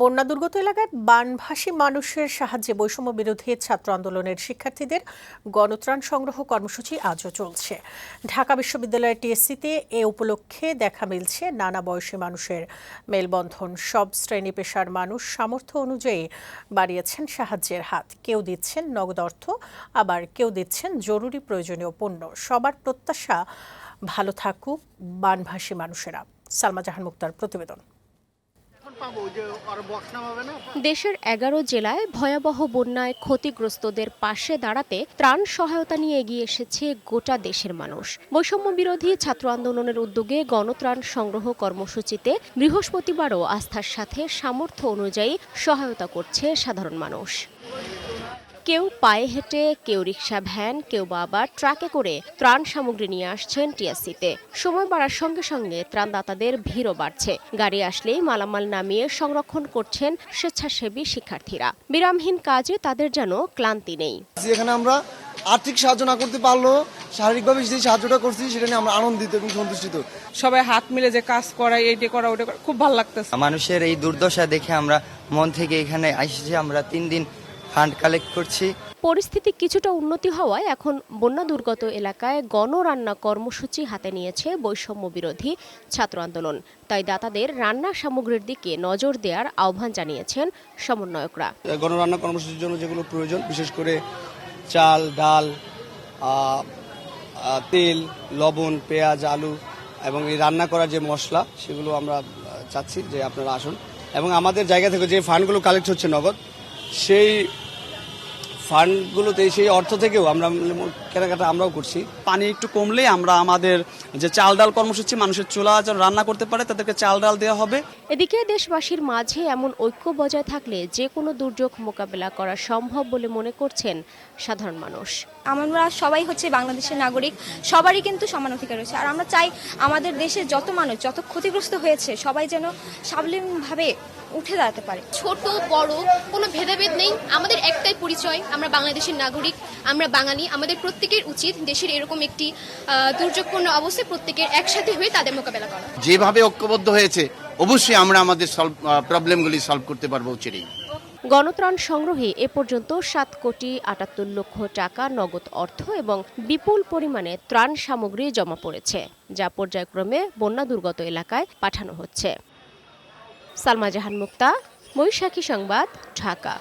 বন্যা দুর্গত এলাকায় বানভাসী মানুষের সাহায্যে বৈষম্য বিরোধী ছাত্র আন্দোলনের শিক্ষার্থীদের গণত্রাণ সংগ্রহ কর্মসূচি আজও চলছে। ঢাকা বিশ্ববিদ্যালয়ের টিএসসিতে এ উপলক্ষে দেখা মিলছে নানা বয়সী মানুষের মেলবন্ধন। সব শ্রেণি পেশার মানুষ সামর্থ্য অনুযায়ী বাড়িয়েছেন সাহায্যের হাত। কেউ দিচ্ছেন নগদ অর্থ, আবার কেউ দিচ্ছেন জরুরি প্রয়োজনীয় পণ্য। সবার প্রত্যাশা, ভালো থাকুক বানভাসী মানুষেরা। সালমা জাহান মুক্তার প্রতিবেদন। দেশের এগারো জেলায় ভয়াবহ বন্যায় ক্ষতিগ্রস্তদের পাশে দাঁড়াতে ত্রাণ সহায়তা নিয়ে এগিয়ে এসেছে গোটা দেশের মানুষ। বৈষম্য বিরোধী ছাত্র আন্দোলনের উদ্যোগে গণত্রাণ সংগ্রহ কর্মসূচিতে বৃহস্পতিবারও আস্থার সাথে সামর্থ্য অনুযায়ী সহায়তা করছে সাধারণ মানুষ। কেউ পায়ে হেঁটে কেউ রিক্সা ভ্যান কেউ বা আবার ট্রাকে করে ত্রাণ সামগ্রী নিয়ে আসছেন টিএসসিতে। সময় বাড়ার সঙ্গে সঙ্গে ত্রাণদাতাদের ভিড়ও বাড়ছে। গাড়ি আসলেই মালামাল নামিয়ে সংরক্ষণ করছেন স্বেচ্ছাসেবী শিক্ষার্থীরা। বিরামহীন কাজে তাদের যেন ক্লান্তি নেই। এখানে আমরা আর্থিক সাহায্য না করতে পারলেও শারীরিকভাবে যে সাহায্যটা করছি সেটা নিয়ে আমরা আনন্দিত এবং সন্তুষ্টিত। সবাই হাত মিলে যে কাজ করা এইটা করা ওটা করা খুব ভালো লাগতেছে। মানুষের এই দুর্দশা দেখে আমরা মন থেকে এখানে এসেছি আমরা তিন দিন ফান্ড কালেক্ট করছি। পরিস্থিতি কিছুটা উন্নতি হওয়ায় এখন বন্যা দুর্গত এলাকায় গণরান্না কর্মসূচি হাতে নিয়েছে বৈষম্য বিরোধী ছাত্র আন্দোলন। তাই দাতাদের রান্না সামগ্রীর দিকে নজর দেওয়ার আহ্বান জানিয়েছেন সমন্বয়করা। গণরান্না কর্মসূচির জন্য যেগুলো প্রয়োজন বিশেষ করে চাল ডাল তেল লবণ পেঁয়াজ আলু এবং এই রান্না করার যে মশলা সেগুলো আমরা চাচ্ছি যে আপনারা আসুন। এবং আমাদের জায়গা থেকে যে ফান্ডগুলো কালেক্ট হচ্ছে নগদ সেই ফান্ডগুলোতে সেই অর্থ থেকেও আমরা কেনাকাটা আমরাও করছি। পানি একটু কমলেই আমরা আমাদের যে চাল ডাল কর্মসূচি মানুষের চুলা যেন রান্না করতে পারে তাদেরকে চাল ডাল দেওয়া হবে। এদিকে দেশবাসীর মাঝে এমন ঐক্য বজায় থাকলে যে কোনো দুর্যোগ মোকাবেলা করা সম্ভব বলে মনে করছেন সাধারণ মানুষ। আমরা সবাই হচ্ছে বাংলাদেশের নাগরিক সবারই কিন্তু সমান অধিকার রয়েছে। আর আমরা চাই আমাদের দেশে যত মানুষ যত ক্ষতিগ্রস্ত হয়েছে সবাই যেন সাবলীনভাবে উঠে দাঁড়াতে পারে। ছোট বড় কোনো ভেদাভেদ নেই। আমাদের একটাই পরিচয় আমরা বাংলাদেশের নাগরিক আমরা বাঙালি আমাদের প্রত্যেকের উচিত দেশের এরকম একটি দুর্যোগপূর্ণ অবস্থায় প্রত্যেকের একসাথে হয়ে তাদের মোকাবেলা করা। যেভাবে ঐক্যবদ্ধ হয়েছে অবশ্যই আমরা আমাদের সলভ প্রবলেমগুলি সলভ করতে পারব চিরেই গণত্রাণ সংগ্রহে এ পর্যন্ত সাত কোটি আটাত্তর লক্ষ টাকা নগদ অর্থ এবং বিপুল পরিমাণে ত্রাণ সামগ্রী জমা পড়েছে যা পর্যায়ক্রমে বন্যা দুর্গত এলাকায় পাঠানো হচ্ছে। সালমা জাহান মুক্তা বৈশাখী সংবাদ ঢাকা।